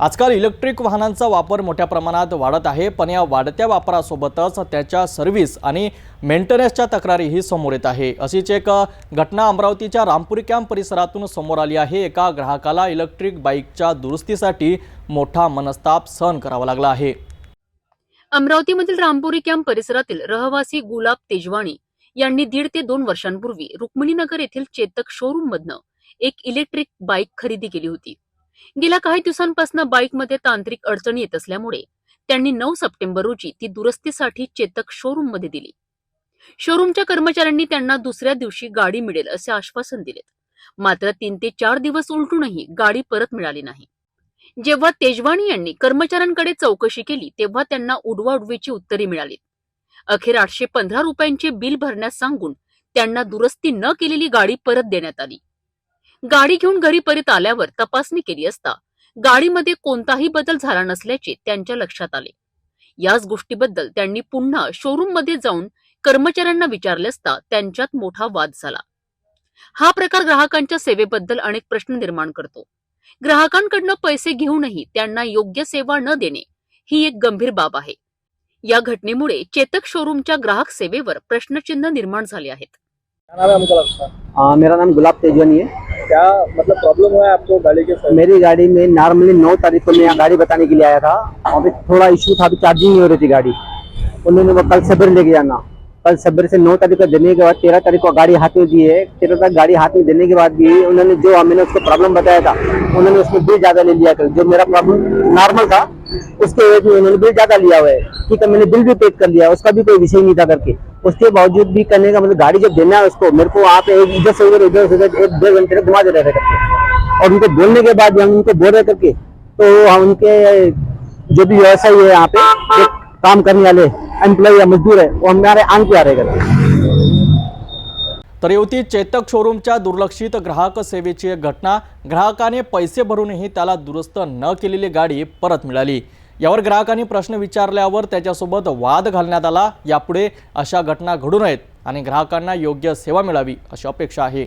आजकाल इलेक्ट्रिक वाहनांचा वापर मोठ्या प्रमाणात वाढत आहे पण या वाढत्या वापरासोबतच त्याच्या सर्व्हिस आणि मेंटेनन्सच्या तक्रारीही समोर येत आहे. अशीच एक घटना अमरावतीच्या रामपुरी कॅम्प परिसरातून समोर आली आहे. एका ग्राहकाला इलेक्ट्रिक बाईकच्या दुरुस्तीसाठी मोठा मनस्ताप सहन करावा लागला आहे. अमरावतीमधील रामपुरी कॅम्प परिसरातील रहवासी गुलाब तेजवाणी यांनी दीड ते दोन वर्षांपूर्वी रुक्मिणीनगर येथील चेतक शोरूम मधनं एक इलेक्ट्रिक बाईक खरेदी केली होती. गेल्या काही दिवसांपासून बाईकमध्ये तांत्रिक अडचणी येत असल्यामुळे त्यांनी नऊ सप्टेंबर रोजी ती दुरुस्तीसाठी चेतक शोरूममध्ये दिली. शोरूमच्या कर्मचाऱ्यांनी त्यांना दुसऱ्या दिवशी गाडी मिळेल असे आश्वासन दिले मात्र तीन ते चार दिवस उलटूनही गाडी परत मिळाली नाही. जेव्हा तेजवाणी यांनी कर्मचाऱ्यांकडे चौकशी केली तेव्हा त्यांना उडवाउडवीची उत्तरे मिळाली अखेर आठशे पंधरा रुपयांचे बिल भरण्यास सांगून त्यांना दुरुस्ती न केलेली गाडी परत देण्यात आली. गाडी घेऊन घरी परत आल्यावर तपासणी केली असता गाडीमध्ये कोणताही बदल झाला नसल्याचे त्यांच्या लक्षात आले. याच गोष्टीबद्दल त्यांनी पुन्हा शोरूममध्ये जाऊन कर्मचाऱ्यांना विचारले असता त्यांच्यात मोठा वाद झाला. हा प्रकार ग्राहकांच्या सेवेबद्दल अनेक प्रश्न निर्माण करतो. ग्राहकांकडनं पैसे घेऊनही त्यांना योग्य सेवा न देणे ही एक गंभीर बाब आहे. या घटनेमुळे चेतक शोरूमच्या ग्राहक सेवेवर प्रश्नचिन्ह निर्माण झाले आहेत. मेरा नाम गुलाब तेजवानी है क्या मतलब प्रॉब्लम हुआ आपको गाड़ी के मेरी गाड़ी में नॉर्मली नौ तारीख को मैं यहाँ गाड़ी बताने के लिए आया था। अभी थोड़ा इशू था, अभी चार्जिंग नहीं हो रही थी गाड़ी। उन्होंने वो कल सवेरे लेके जाना कल सवेरे से नौ तारीख को देने के बाद तेरह तारीख को गाड़ी हाथ में दी है। तेरह तारीख गाड़ी हाथ में देने के बाद भी उन्होंने जो मैंने उसको प्रॉब्लम बताया था, उन्होंने उसमें बिल ज़्यादा ले लिया कल। जो मेरा प्रॉब्लम नॉर्मल था, उसके वजह में उन्होंने बिल ज़्यादा लिया हुआ है। ठीक है, मैंने बिल भी पे कर लिया, उसका भी कोई विषय नहीं था करके। उसके बावजूद भी करने का मतलब गाड़ी जब देना है उसको मेरे को आप एक इधर से उधर उधर से उधर एक डेढ़ घंटे तक घुमा दे रहे करके। और उनको बोलने के बाद हम उनको बोल रहे करके तो हम उनके जो भी व्यवसायी है यहाँ पे जो काम करने वाले एम्प्लॉय या मजदूर है वो हमारे आंग पे आ रहे करके। तर होती चेतक शोरूमच्या दुर्लक्षित ग्राहक सेवेची एक घटना ग्राहकाने पैसे भरूनही त्याला दुरुस्त न केलेली गाडी परत मिळाली. यावर ग्राहकांनी प्रश्न विचारल्यावर त्याच्यासोबत वाद घालण्यात आला. यापुढे अशा घटना घडू नयेत आणि ग्राहकांना योग्य सेवा मिळावी अशी अपेक्षा आहे.